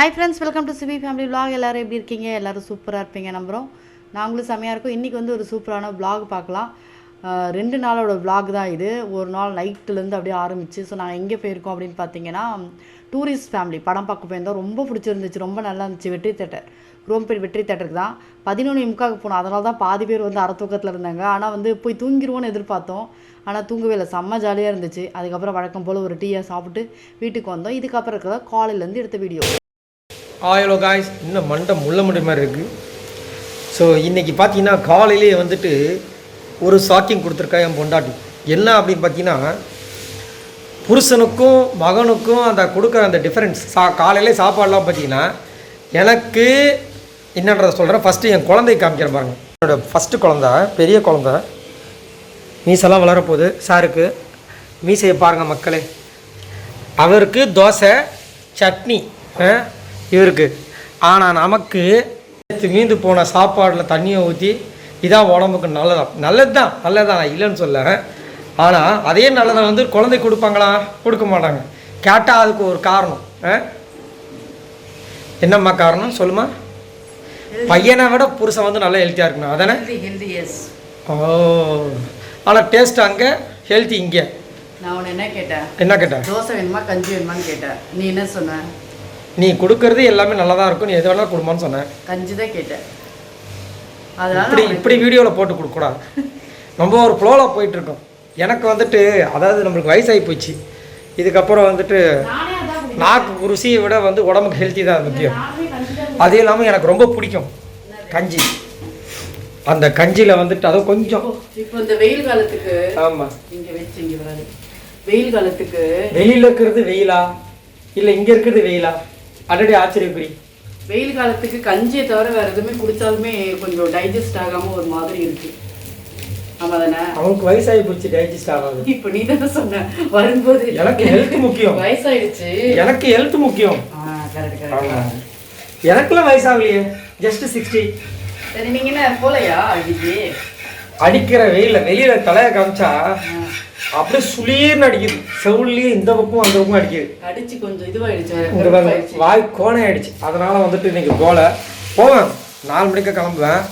Hi friends welcome to Sibi family vlog. எல்லோரும் எப்படி இருக்கீங்க? எல்லோரும் சூப்பராக இருப்பீங்க நம்புகிறோம் நாங்களும் செம்மையாக இருக்கோம். இன்றைக்கி வந்து ஒரு சூப்பரான vlog பார்க்கலாம். ரெண்டு நாளோட vlog தான் இது. ஒரு நாள் நைட்டுலேருந்து அப்படியே ஆரம்பிச்சு ஸோ நாங்கள் எங்கே போயிருக்கோம் அப்படின்னு பார்த்தீங்கன்னா டூரிஸ்ட் ஃபேமிலி படம் பார்க்க போயிருந்தோம். ரொம்ப பிடிச்சிருந்துச்சு. ரொம்ப நல்லா இருந்துச்சு. வெற்றி தேட்டர் குரோம்பேட் வெற்றி தேட்டருக்கு தான். பதினொன்று முக்காக்கு போனோம். அதனால தான் பாதி பேர் வந்து அரை தூக்கத்தில் இருந்தாங்க. ஆனால் வந்து போய் தூங்கிடுவோன்னு எதிர்பார்த்தோம். ஆனால் தூங்கவே இல்லை. செம்ம ஜாலியாக இருந்துச்சு. அதுக்கப்புறம் வழக்கம் போல் ஒரு டீயை சாப்பிட்டு வீட்டுக்கு வந்தோம். இதுக்கப்புறம் இருக்கிறத காலையிலேருந்து எடுத்த வீடியோ ஆயிலோ காய்ஸ் இன்னும் மண்டை முள்ள முடி மாதிரி இருக்குது ஸோ இன்றைக்கி பார்த்தீங்கன்னா காலையிலேயே வந்துட்டு ஒரு ஷாக்கிங் கொடுத்துருக்கா என் பொண்டாட்டி. என்ன அப்படின்னு பார்த்தீங்கன்னா புருஷனுக்கும் மகனுக்கும் அந்த கொடுக்குற அந்த டிஃப்ரென்ஸ் சா காலையிலே சாப்பாடெலாம் பார்த்தீங்கன்னா எனக்கு என்னன்றதை சொல்கிறேன் ஃபஸ்ட்டு என் குழந்தை காமிக்கிறேன் பாருங்க. என்னோட ஃபஸ்ட்டு குழந்த பெரிய குழந்த. மீசெல்லாம் வளரப்போகுது சாருக்கு மீசையை பாருங்கள் மக்களே. அவருக்கு தோசை சட்னி ஆ, இவருக்கு. ஆனால் நமக்கு மீந்து போன சாப்பாடில் தண்ணியை ஊற்றி இதான் உடம்புக்கு நல்லதான் நல்லது தான் நல்லதான் இல்லைன்னு சொல்ல. ஆனால் அதே நல்லதை வந்து குழந்தை கொடுப்பாங்களா? கொடுக்க மாட்டாங்க. கேட்டால் அதுக்கு ஒரு காரணம்? என்னம்மா காரணம்? சொல்லுமா. பையனை விட புருஷன் வந்து நல்லா ஹெல்த்தியாக இருக்கணும். அதானே? ஓ. ஆனால் டேஸ்ட் அங்கே ஹெல்த்தி இங்கே. நான் உன்னை என்ன கேட்டேன்? என்ன கேட்டேன்? தோசை வேணுமா கஞ்சி வேணுமான்னு கேட்டேன். நீ என்ன சொன்ன? நீ கொடுக்கறது எல்லாமே நல்லா தான் இருக்கும். நீ எது வேணாலும் கொடுமான்னு சொன்னேன். கஞ்சி தான் கேட்டேன். அதனால இப்படி இப்படி வீடியோவில் போட்டு கொடுக்கூடாது நம்ம ஒரு ஃப்ளோவில் போயிட்டுருக்கோம். எனக்கு வந்துட்டு அதாவது நம்மளுக்கு வயசாகி போச்சு. இதுக்கப்புறம் வந்துட்டு. நாக்கு ருசியை விட வந்து உடம்புக்கு ஹெல்த்தி தான் முக்கியம். அது இல்லாமல் எனக்கு ரொம்ப பிடிக்கும். கஞ்சி. அந்த கஞ்சியில் வந்துட்டு அதுவும் கொஞ்சம். இப்போ இந்த வெயில் காலத்துக்கு ஆமாம் இங்க வச்சு இங்க வராது. வெயில் காலத்துக்கு வெளியில் இருக்கிறது வெயிலா? இல்லை இங்கே இருக்கிறது வெயிலா? அடடி ஆச்சரியப்படி வெயில் காலத்துக்கு கஞ்சியை தவிர வேற எதுவுமே குடிச்சாலுமே கொஞ்சம் டைஜஸ்ட் ஆகாம ஒரு மாதிரி இருக்கு. ஆமா தானே அவனுக்கு வயசாகி போச்சு டைஜஸ்ட் ஆகாது. இப்போ நீ தானே சொன்ன வரும்போது எனக்கு ஹெல்த் முக்கியம். வயசாயிடுச்சு. எனக்கு ஹெல்த் முக்கியம். கரெக்ட் எனக்குலாம் வயசாகலையே ஜஸ்ட் சிக்ஸ்டி சரி நீங்க என்ன போலையா? இன்னைக்கு அடிக்கிற வெயில வெளியில தலையை காமிச்சா அப்படியே சுளீர்னு அடிக்குது. செவுள்லயே இந்த பக்கம் அந்த பக்கம் அடிக்குது. அடிச்சு கொஞ்சம் பாருங்க வாய் கோணை ஆயிடுச்சு அதனால வந்துட்டு இன்னைக்கு போல. போவேன். நாலு மணிக்கு கிளம்புவேன்.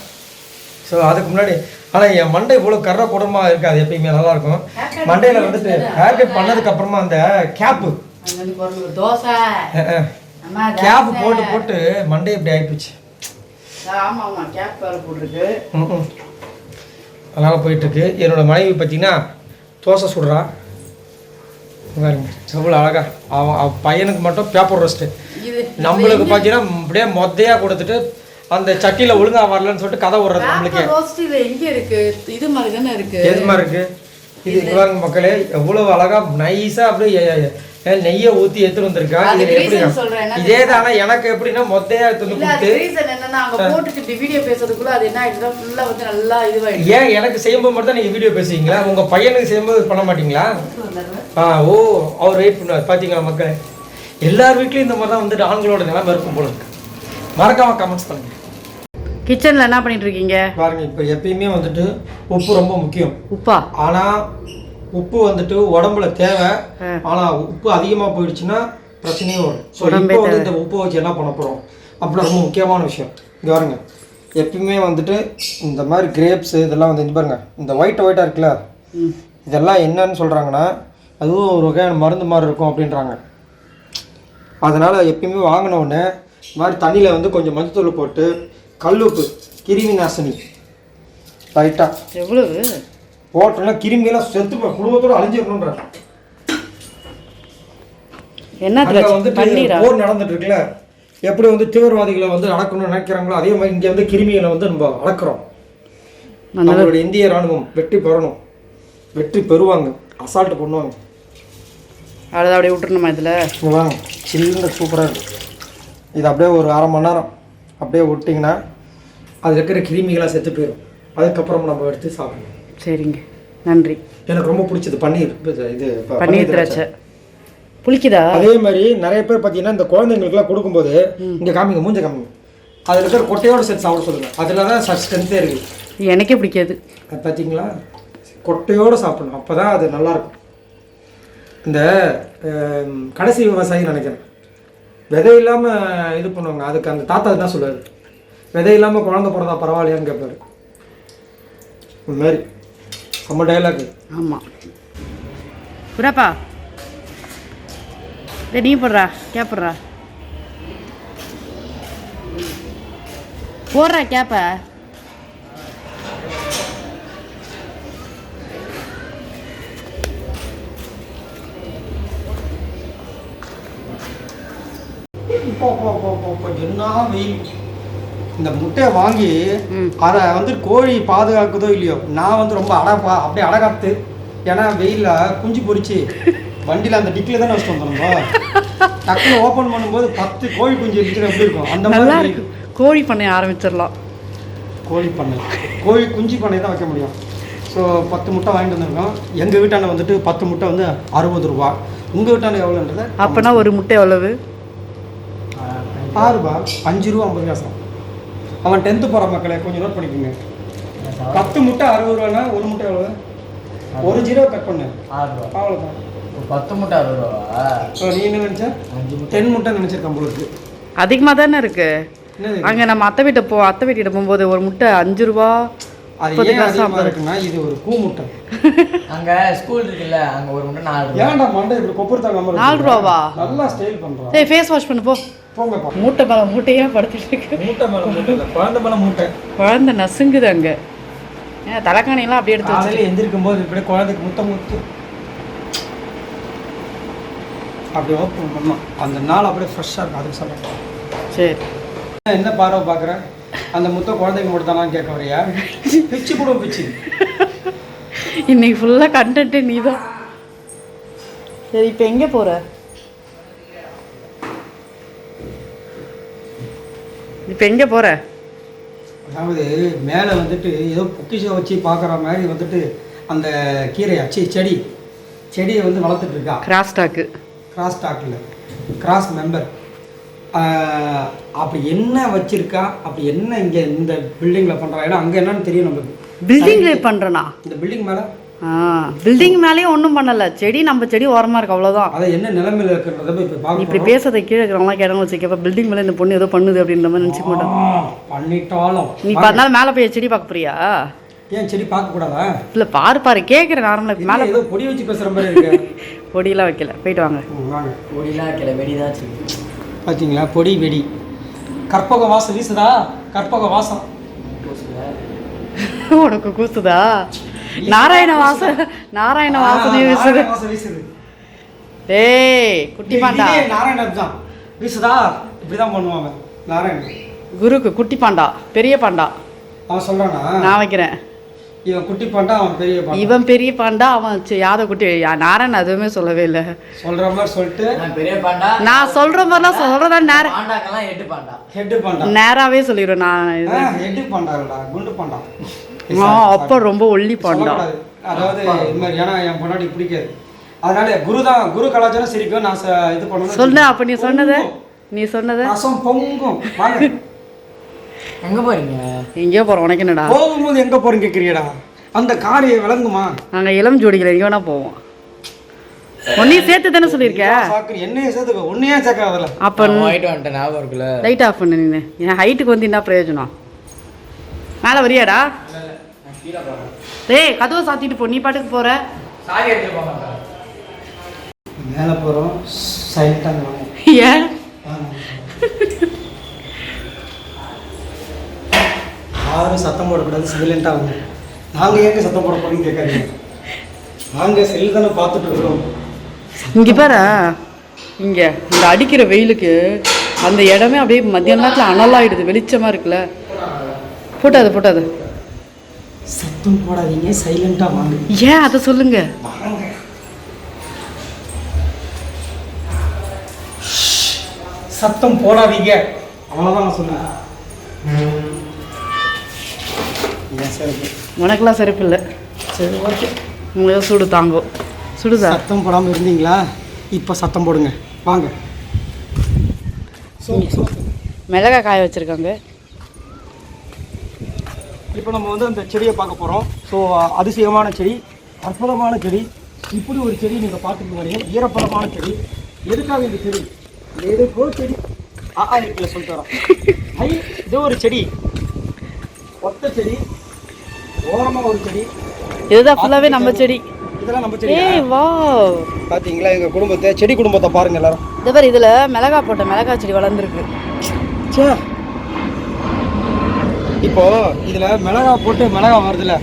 ஸோ அதுக்கு முன்னாடி ஆனால் என் மண்டை இவ்வளோ கர்ற குடமா இருக்காது எப்பயுமே நல்லா இருக்கும். மண்டையில் வந்துட்டு ஹேர் கட் பண்ணதுக்கு அப்புறமா அந்த கேப்பு கேப். போட்டு போட்டு மண்டை இப்படி ஆயிப்போச்சு. ஆமா ஆமா. கேப் வேற போட்டிருக்கு. ம்ம். அதனால் போயிட்டுருக்கு என்னோட மனைவி பார்த்தீங்கன்னா தோசை சுடுறா. பாருங்க எவ்வளோ அழகா. அவன் அவன் பையனுக்கு மட்டும் பேப்பர் ரோஸ்ட்டு நம்மளுக்கு பார்த்தீங்கன்னா அப்படியே மொத்தையாக கொடுத்துட்டு அந்த சட்டியில் ஒழுங்கா வரலன்னு சொல்லிட்டு கதை விடுறது நம்மளுக்கே. ரோஸ்ட் இது எங்க இருக்கு? இது மாதிரி தானே இருக்கு? எது மாதிரி இருக்கு? இது பாருங்க மக்களே எவ்வளவு அழகா நைஸா அப்படியே நெய்யை ஊத்தி எடுத்துட்டு வந்திருக்கா? இது தானே எனக்கு எப்படின்னா மொத்தையா எடுத்து கொடுத்து ரீசன் என்னன்னா அங்க போட்டுட்டு இப்படி வீடியோ பேசுறதுக்குள்ள அது என்ன ஆயிடுச்சுன்னா ஃபுல்லா வந்து நல்லா இதுவாயிடுச்சு. ஏன் எனக்கு செய்யும்போது மட்டும் தான் நீங்க வீடியோ பேசுவீங்களா? உங்க பையனுக்கு செய்யும்போது பண்ண மாட்டீங்களா? ஆ ஓ அவர் வெயிட் பண்ணுவார். பார்த்தீங்களா மக்களே? எல்லார் வீட்லயும் இந்த மாதிரி தான் வந்துட்டு ஆண்களோட நிலைமை இருக்கும் போல இருக்கு. மறக்காம கமெண்ட்ஸ் பண்ணுங்க. கிச்சன்ல என்ன பண்ணிட்டு இருக்கீங்க? பாருங்க இப்போ எப்பயுமே வந்துட்டு உப்பு ரொம்ப முக்கியம். உப்பா? ஆனா உப்பு வந்துட்டு உடம்புல தேவை. ஆனா உப்பு அதிகமா போயிடுச்சுன்னா பிரச்சனையும் வரும். ஸோ இப்போ வந்து இந்த உப்பை வச்சு என்ன பண்ண போறோம்? அப்படி ரொம்ப முக்கியமான விஷயம். இங்க பாருங்க. எப்பயுமே வந்துட்டு இந்த மாதிரி கிரேப்ஸ் இதெல்லாம் வந்து பாருங்க. இந்த ஒயிட் ஒயிட்டாக இருக்குல்ல. இதெல்லாம் என்னன்னு சொல்றாங்கன்னா அதுவும் ஒரு வகையான மருந்து மாதிரி இருக்கும் அப்படின்றாங்க. அதனால எப்பயுமே வாங்கின உடனே இந்த மாதிரி தண்ணியில் வந்து கொஞ்சம் மஞ்சத்தூள் போட்டு கல்லுப்பு கிருமி நாசினி. லைட்டாக எவ்வளவு? போட்டோம்னா கிருமியெல்லாம் செத்து குடும்பத்தோட அழிஞ்சிடணுன்ற என்ன வந்துட்டு போர் நடந்துட்டு இருக்குல்ல எப்படி வந்து தீவிரவாதிகளை வந்து அடக்கணும்னு நினைக்கிறாங்களோ அதே மாதிரி இங்க வந்து கிருமிகளை வந்து நம்ம அடக்குறோம் நம்மளுடைய இந்திய ராணுவம் வெற்றி பெறணும். வெற்றி பெறுவாங்க. அசால்ட் பண்ணுவாங்க. அவ்வளோதான் அப்படியே விட்டுருணுமா இதுல? சில்லுன்னு சூப்பராக இருக்கும் இது அப்படியே ஒரு அரை மணி நேரம் அப்படியே விட்டிங்கன்னா அதில் இருக்கிற கிருமிகளாக செத்து போயிடும் அதுக்கப்புறம் நம்ம எடுத்து சாப்பிடணும். சரிங்க. நன்றி. எனக்கு ரொம்ப பிடிச்சது பன்னீர். இது- பன்னீர் திராட்சை. புளிக்குதா? அதே மாதிரி நிறைய பேர் பார்த்தீங்கன்னா இந்த குழந்தைங்களுக்குலாம் கொடுக்கும்போது இங்கே காமிங்க மூஞ்ச காமிங்க. அதில் இருக்கிற கொட்டையோட சேர்த்து சாப்பிட சொல்லுங்க. அதில் தான் ஸ்ட்ரென்த்தே இருக்குது எனக்கே பிடிக்காது. அது பார்த்தீங்களா கொட்டையோடு சாப்பிடணும். அப்போ தான் அது நல்லாயிருக்கும். இந்த கடைசி விவசாயி நினைக்கிறேன். விதை இல்லாமல் இது பண்ணுவாங்க. அதுக்கு அந்த தாத்தா என்ன சொல்லுவார்? விதை இல்லாமல் குழந்தை பிறந்தா பரவாயில்லையான்னு கேட்பாரு. இந்த மாதிரி. செம்ம டைலாக் ஆமாம் புறாப்பா. நீ போடுறா. கேப்படுறா போடுறா. கேப்ப. இப்போ இப்போ இப்போ இப்போ என்ன வெயில்? இந்த முட்டையை வாங்கி. அதை வந்து கோழி பாதுகாக்குதோ இல்லையோ நான் வந்து ரொம்ப அடப்பா அப்படியே அடகாத்து ஏன்னா வெயிலில் குஞ்சு பொரிச்சு வண்டியில் அந்த டிக்கில் தானே வச்சுட்டு வந்துருந்தோம் டக்குனு ஓப்பன் பண்ணும்போது பத்து கோழி குஞ்சு இருக்கிற எப்படி இருக்கும்? அந்த மாதிரி கோழி பண்ணை ஆரம்பிச்சிடலாம். கோழி பண்ணை. கோழி குஞ்சு பண்ணை தான் வைக்க முடியும். ஸோ பத்து முட்டை வாங்கிட்டு வந்திருக்கோம். எங்கள் வீட்டாண்ட வந்துட்டு பத்து முட்டை வந்து அறுபது ரூபா. உங்கள் வீட்டாண்ட எவ்வளோன்றது? அப்போனா ஒரு முட்டை எவ்வளவு? ஆறுபா அஞ்சு ரூபா ஐம்பது காசு அவன் டென்த்து போகிற மக்களை கொஞ்சம் நோட் பண்ணிக்கோங்க. பத்து முட்டை அறுபது ரூபானா ஒரு முட்டை எவ்வளோ ஒரு ஜீரோ கட் பண்ணு. ரூபா. அவ்வளோதான் பத்து மூட்டை அறுபது ரூபாவா ஸோ நீ என்ன நினச்ச? டென் முட்டை. நினச்சிருக்கேன் உங்களுக்கு அதிகமாக தானே இருக்கு? என்னது அங்கே நம்ம அத்தை வீட்டை போ அத்தை வீட்டிட்ட போகும்போது ஒரு முட்டை அஞ்சு ரூபா அது ஏன் அதிகமாக. இருக்குன்னா இது ஒரு கூ முட்டை அங்க ஸ்கூல் இருக்குல்ல அங்க ஒரு மூட்டை நாலு ஏன்டா மண்டை இப்படி நாலு ரூபாவா? நல்லா ஸ்டைல் பண்ணுறான் டேய் ஃபேஸ் வாஷ் பண்ணு போ. போங்கப்பா மூட்டை மேலே மூட்டையே படுத்துட்டு இருக்கு. மூட்டை மேலே மூட்டை இல்லை குழந்தை மேலே மூட்டை. குழந்தை நசுங்குது அங்கே. ஏன் தலைக்காணியெல்லாம் அப்படியே எடுத்து வச்சு எந்திரிக்கும் போது குழந்தைக்கு முத்தம் முத்து. அப்படி ஓப்பன் பண்ணோம் அந்த நாள் அப்படியே ஃப்ரெஷ்ஷாக இருக்கும். அதுக்கு சொல்கிறேன் சரி. என்ன பார்வை பார்க்குறேன் அந்த முத்த குழந்தைக்கு மட்டும் கேட்க வரியா பிச்சு கூட பிச்சு. இன்னைக்கு ஃபுல்லாக கண்டென்ட்டே நீ தான் சரி இப்போ எங்கே போகிற இப்போ எங்கே போகிற அதாவது மேலே வந்துட்டு ஏதோ பொக்கிஷம் வச்சு பார்க்குற மாதிரி வந்துட்டு அந்த கீரையா? சி செடி. செடியை வந்து வளர்த்துட்டு இருக்கா? கிராஸ் டாக்கு கிராஸ் டாக்கில் கிராஸ் மெம்பர் அப்படி என்ன வச்சிருக்கா? அப்படி என்ன இங்கே இந்த பில்டிங்கில் பண்ணுறா ஏன்னா அங்கே என்னன்னு தெரியும் நம்மளுக்கு பில்டிங்கில் பண்ணுறனா இந்த பில்டிங் மேலே? ஆ பில்டிங் மேலேயும் ஒன்றும் பண்ணலை. செடி நம்ம செடி ஓரமாக இருக்கு அவ்வளோதான் அதை என்ன நிலைமையில் இருக்கிறத இப்போ இப்படி பேசுறதை கீழே இருக்கிறவங்களாம் கேட்டாங்க வச்சுக்கப்ப பில்டிங் மேலே இந்த பொண்ணு ஏதோ பண்ணுது அப்படின்ற மாதிரி நினச்சிக்க மாட்டோம் பண்ணிட்டாலும். நீ இப்போ அதனால மேலே போய் செடி பார்க்க போறியா? ஏன் செடி பார்க்கக்கூடாதா இல்லை பாரு பாரு. கேட்குறேன் நார்மலாக மேலே ஏதோ பொடி வச்சு பேசுகிற மாதிரி இருக்கு. பொடியெல்லாம் வைக்கல. போயிட்டு வாங்க. ம், வாங்க. பொடிலாம் வைக்கல. வெடிதான் பார்த்தீங்களா பொடி வெடி. கற்பக வாசம் வீசுதா? கற்பக வாசம். உனக்கு கூசுதா நாராயண வாச நாராயண வாசனையும் ஆ, வீசுது. வாசம் ஏய் குட்டி பாண்டா. நாராயணன் தான் வீசுதா? இப்படிதான் பண்ணுவாங்க நாராயணன் குருக்கு குட்டி பாண்டா. பெரிய பாண்டா. அவன் சொல்றானா? நான் வைக்கிறேன். இவன் குட்டி பாண்டா அவன் பெரிய பாண்டா. இவன் பெரிய பாண்டா அவன் யாத குட்டி யா- நாராயணன் அதுவுமே சொல்லவே இல்லை. சொல்ற மாதிரி சொல்லிட்டு நான் பெரிய பாண்டா நான் சொல்ற மாதிரிலாம் சொல்றதா நேர பாண்டாக்கெல்லாம் எட்டு பாண்டா. ஹெட்டு பாண்டா. நேராவே சொல்லிடுவேன் நான் ஹெட்டு பாண்டாடா குண்டு பாண்டா. ஆ, அப்பா ரொம்ப ஒல்லி பாண்டா. அதாவது இது மாதிரி ஏன்னா என் பொண்டாட்டி பிடிக்காது. அதனால குரு தான் குரு கலாச்சாரம் சிரிக்கும் நான் இது பண்ணணும். சொன்ன அப்ப நீ சொன்னது? நீ சொன்னது? ரசம் பொங்கும். வாங்க. எங்க போறீங்க? எங்கேயோ போறோம். உனக்கு என்னடா? போகும்போது எங்க போறீங்க கேக்குறியடா அந்த காரியை விளங்குமா? நாங்க இளம் ஜோடிகள் எங்க வேணா போவோம். உன்னையும் சேர்த்து தானே சொல்லியிருக்க? சாக்குறி. என்னையே சேர்த்துக்க. ஒன்னையே சேர்க்காதல அப்ப வந்துட்டேன் ஞாபகம் இருக்குல்ல. லைட் ஆஃப் பண்ணு நீ என் ஹைட்டுக்கு வந்து என்ன பிரயோஜனம்? மேலே வரியாடா? டேய் கதவை சாத்திட்டு போ. நீ பாட்டுக்கு போற. சாரி எடுத்துட்டு போங்க மேலே போகிறோம் சைலண்டாக ஏன்? யாரும் சத்தம் போடக்கூடாது சைலண்டாக வாங்க. நாங்கள் ஏங்க சத்தம் போட போறோம்னு கேட்காதீங்க. நாங்கள் செல் தானே பார்த்துட்டு இருக்கிறோம். இங்க பாரு இங்க இந்த அடிக்கிற வெயிலுக்கு அந்த இடமே அப்படியே மத்தியான நேரத்தில் அனலாயிடுது வெளிச்சமா இருக்குல்ல. போட்டாது போட்டாது. சத்தம் போடாதீங்க சைலண்டாக வாங்க. ஏன் அதை சொல்லுங்க? சத்தம் போடாதீங்க. அவ்வளோதான் நான் ஏன் சரி உனக்கெல்லாம் செருப்பு இல்லை? சரி ஓகே. உங்களுக்கு சுடு தாங்கும் சுடுதா? சத்தம் போடாமல் இருந்தீங்களா? இப்போ சத்தம் போடுங்க. வாங்க. மிளகாய் காய வச்சிருக்காங்க. இப்போ நம்ம வந்து அந்த செடியை பார்க்க போகிறோம் ஸோ அதிசயமான செடி அற்புதமான செடி. இப்படி ஒரு செடி நீங்கள் பார்த்துட்டு வரீங்க. ஈரப்பதமான செடி. எதுக்காக இந்த செடி? ஒரு செடி. ஆ ஆ சொல்லிட்டு வரோம் ஐ இது ஒரு செடி. ஒத்த செடி. ஓரமா ஒரு செடி. இதுதான் ஃபுல்லாவே நம்ம செடி. இதெல்லாம் நம்ம செடி ஏய் வா பாத்தீங்களா எங்க குடும்பத்தை செடி குடும்பத்தை பாருங்க எல்லாரும். இந்த பாரு இதுல மிளகா போட்ட மிளகா செடி வளர்ந்துருக்கு. ச்சே. இப்போ இதுல மிளகா போட்டு மிளகா வருதுல்ல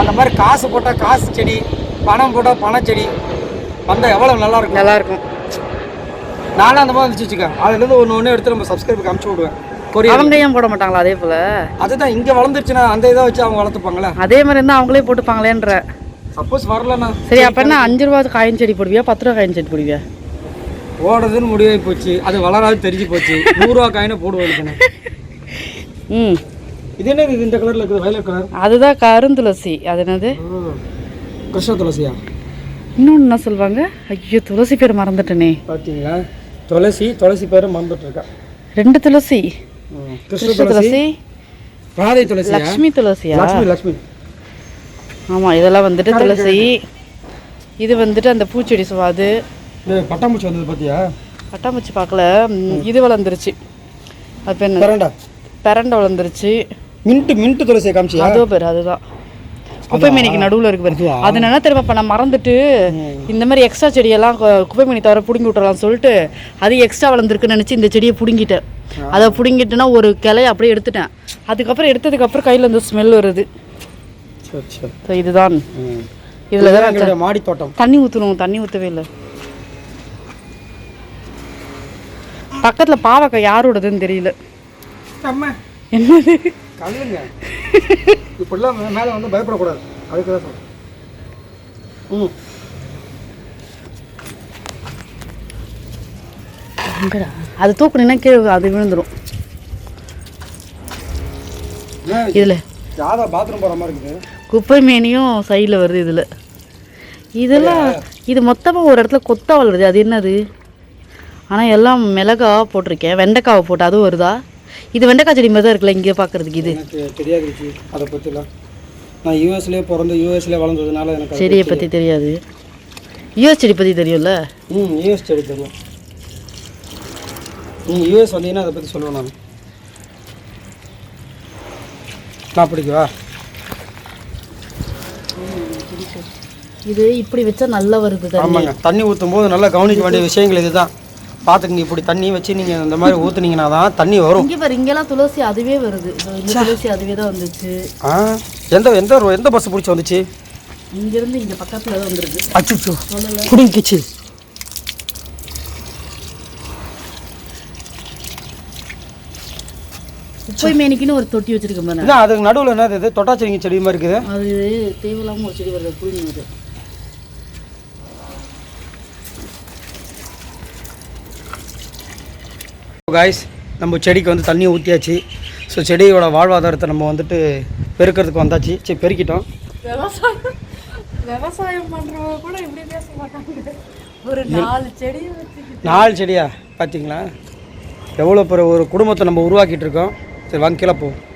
அந்த மாதிரி காசு போட்டா காசு செடி பணம் போட்டா பண செடி. வந்தா எவ்வளவு நல்லா இருக்கும்? நல்லா இருக்கும். நானும் அந்த மாதிரி வச்சு வச்சுக்கேன். அதுல இருந்து ஒன்று ஒன்று எடுத்து நம்ம சப்ஸ்கிரைபுக்கு அனுப்பிச்சு விடுவேன். அவங்க ஏன் போட மாட்டாங்களா அதே போல? அதுதான் இங்க வளர்ந்துருச்சுன்னா அந்த இதை வச்சு அவங்க வளர்த்துப்பாங்களே? அதே மாதிரி இருந்தா அவங்களே போட்டுப்பாங்களேன்ற. சப்போஸ் வரலன்னா. சரி அப்ப என்ன அஞ்சு ரூபா காயின் செடி போடுவியா? பத்து ரூபா காயின் செடி போடுவியா? ஓடுறதுன்னு முடிவாகி போச்சு. அது வளராது தெரிஞ்சு போச்சு. நூறுரூவா காயினை போடுவோம் ம். இது என்ன இது இந்த கலர்ல இருக்குது வயலட் கலர் அதுதான் கருந்துளசி அது என்னது? கிருஷ்ண துளசியா? இன்னொன்று என்ன சொல்லுவாங்க? ஐயோ துளசி பேர் மறந்துட்டேனே. பார்த்தீங்களா துளசி துளசி பேரை மறந்துட்டு இருக்கா. ரெண்டு துளசி. கிருஷ்ண துளசி? ராதை துளசியா? லக்ஷ்மி துளசியா? லக்ஷ்மி லக்ஷ்மி. ஆமா இதெல்லாம் வந்துட்டு துளசி. இது வந்துட்டு அந்த பூச்செடி சுவாது. பட்டாம்பூச்சி வந்தது பார்த்தியா பட்டாம்பூச்சி பார்க்கல. இது வளர்ந்துருச்சு. அது பேர் கரண்டா பெரண்டை. வளர்ந்துருச்சு. மின்ட்டு மின்ட்டு துளசியை காமிச்சியா? அதோ பேர் அதுதான். குப்பை மேனிக்கு நடுவில் இருக்கு பாரு. அது என்ன தெரியுமா இப்போ நான் மறந்துட்டு இந்த மாதிரி எக்ஸ்ட்ரா செடியெல்லாம் குப்பை மேனி தவிர பிடுங்கி விட்டுறலாம் சொல்லிட்டு அது எக்ஸ்ட்ரா வளர்ந்துருக்குன்னு நினச்சி இந்த செடியை பிடுங்கிட்டேன். அதை பிடுங்கிட்டுனா ஒரு கிளைய அப்படியே எடுத்துட்டேன். அதுக்கப்புறம் எடுத்ததுக்கப்புறம் கையில் இந்த ஸ்மெல் வருது. ஸோ இதுதான். இதில் தான் மாடி தோட்டம் தண்ணி ஊற்றணும் தண்ணி ஊற்றவே இல்லை. பக்கத்தில் பாவக்காய் யாரோடதுன்னு தெரியல. என்னது? இப்படிலாம் மேலே வந்து பயப்படக்கூடாது. அதுக்கு தான் சொல்றேன். ம். அது தூக்குனீங்கன்னா கீழே அது விழுந்துடும் இதில். பாத்ரூம் போகிற மாதிரி இருக்குது? குப்பை மேனியும் சைடில் வருது இதில். இதெல்லாம் இது மொத்தமாக ஒரு இடத்துல கொத்தா வளருது. அது என்னது? ஆனால் எல்லாம் மிளகா போட்டிருக்கேன். வெண்டைக்காவை போட்டு அதுவும் வருதா? இது வெண்டைக்காய் செடி மாதிரி தான் இருக்குல்ல இங்கே பார்க்குறதுக்கு இது. தெரியாது அதை பற்றிலாம் நான் யூஎஸ்லேயே பிறந்து யூஎஸ்லேயே வளர்ந்ததுனால எனக்கு செடியை பற்றி தெரியாது. யூஎஸ் செடி பற்றி தெரியும்ல? ம் யூஎஸ் செடி தெரியும். நீங்கள் யூஎஸ் வந்தீங்கன்னா அதை பற்றி சொல்லுவேன் நான் நான் பிடிக்குவா? இது இப்படி வச்சா நல்லா வருது ஆமாங்க. தண்ணி ஊற்றும் போது நல்லா கவனிக்க வேண்டிய விஷயங்கள் இதுதான். பார்த்துக்குங்க இப்படி தண்ணி வச்சு நீங்கள் இந்த மாதிரி ஊற்றுனீங்கன்னா தான் தண்ணி வரும். இங்கே பாரு இங்கெல்லாம் துளசி அதுவே வருது. துளசி அதுவே தான் வந்துச்சு. ஆ? எந்த எந்த எந்த பஸ் பிடிச்சி வந்துச்சு? இங்கேருந்து இங்கே பக்கத்தில் தான் வந்துருக்கு. அச்சுச்சோ. குடிங்கிச்சு குப்பை மேனிக்குன்னு ஒரு தொட்டி வச்சிருக்கேன் பாரு இதான் அதுக்கு நடுவில் என்னது இது? தொட்டாச்சிரிங்க செடி மாதிரி இருக்குது. அது தேவையில்லாமல் ஒரு செடி வருது புரியுது காய்ஸ் நம்ம செடிக்கு வந்து தண்ணி ஊற்றியாச்சு ஸோ செடியோட வாழ்வாதாரத்தை நம்ம வந்துட்டு பெருக்கிறதுக்கு வந்தாச்சு. சரி பெருக்கிட்டோம். விவசாயம் விவசாயம் பண்றவங்க கூட இப்படி பேச மாட்டாங்க. ஒரு நாலு செடி நாலு செடியா? பார்த்தீங்களா எவ்வளோ பெரிய ஒரு குடும்பத்தை நம்ம உருவாக்கிட்டு இருக்கோம். சரி வாங்க கீழே போவோம்